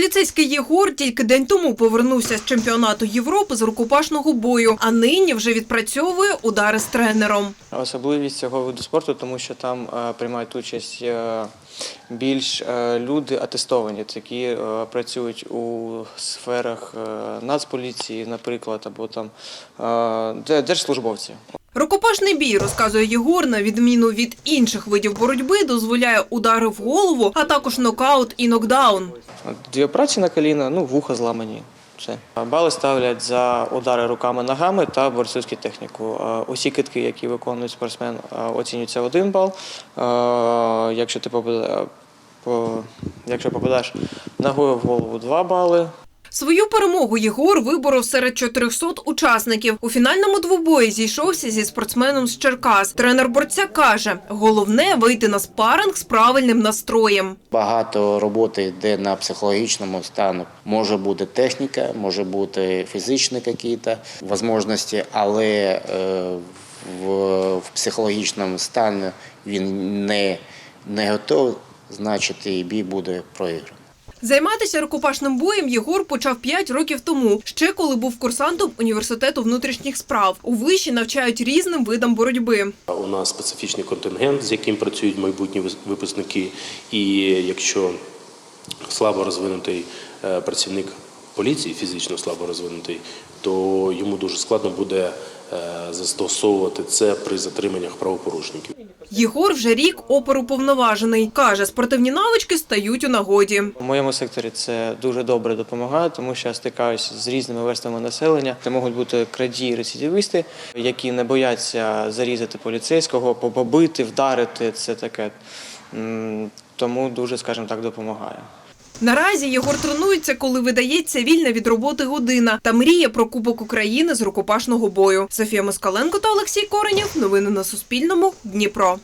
Поліцейський Єгор тільки день тому повернувся з чемпіонату Європи з рукопашного бою, а нині вже відпрацьовує удари з тренером. Особливість цього виду спорту, тому що там е, приймають участь е, більш е, люди атестовані, які працюють у сферах нацполіції, наприклад, або там держслужбовці. Рукопашний бій, розказує Єгор, на відміну від інших видів боротьби, дозволяє удари в голову, а також нокаут і нокдаун. Дві операції на коліна, ну вуха зламані. Все. Бали ставлять за удари руками ногами та борцівську техніку. Е, Усі китки, які виконує спортсмен, е, оцінюються один бал. Е, Якщо ти попада- якщо попадаєш ногою в голову, два бали. Свою перемогу Єгор виборов серед 400 учасників. У фінальному двобої зійшовся зі спортсменом з Черкас. Тренер борця каже, головне вийти на спаринг з правильним настроєм. Багато роботи йде на психологічному стану. Може бути техніка, може бути фізичні якісь можливості, але е, в, психологічному стані він не, не готовий, значить і бій буде проіграний. Займатися рукопашним боєм Єгор почав 5 років тому, ще коли був курсантом університету внутрішніх справ. У виші навчають різним видам боротьби. У нас специфічний контингент, з яким працюють майбутні випускники. І якщо слабо розвинутий е, працівник поліції, фізично слабо розвинутий, то йому дуже складно буде е, застосовувати це при затриманнях правопорушників. Єгор вже рік оперуповноважений. Каже, спортивні навички стають у нагоді. У моєму секторі це дуже добре допомагає, тому що я стикаюся з різними верствами населення. Це можуть бути крадії, рецидивісти, які не бояться зарізати поліцейського, побити, вдарити. Це таке. Тому дуже, скажімо так, допомагає. Наразі Єгор тренується, коли видається вільна від роботи година та мріє про Кубок України з рукопашного бою. Софія Москаленко та Олексій Коренєв. Новини на Суспільному. Дніпро.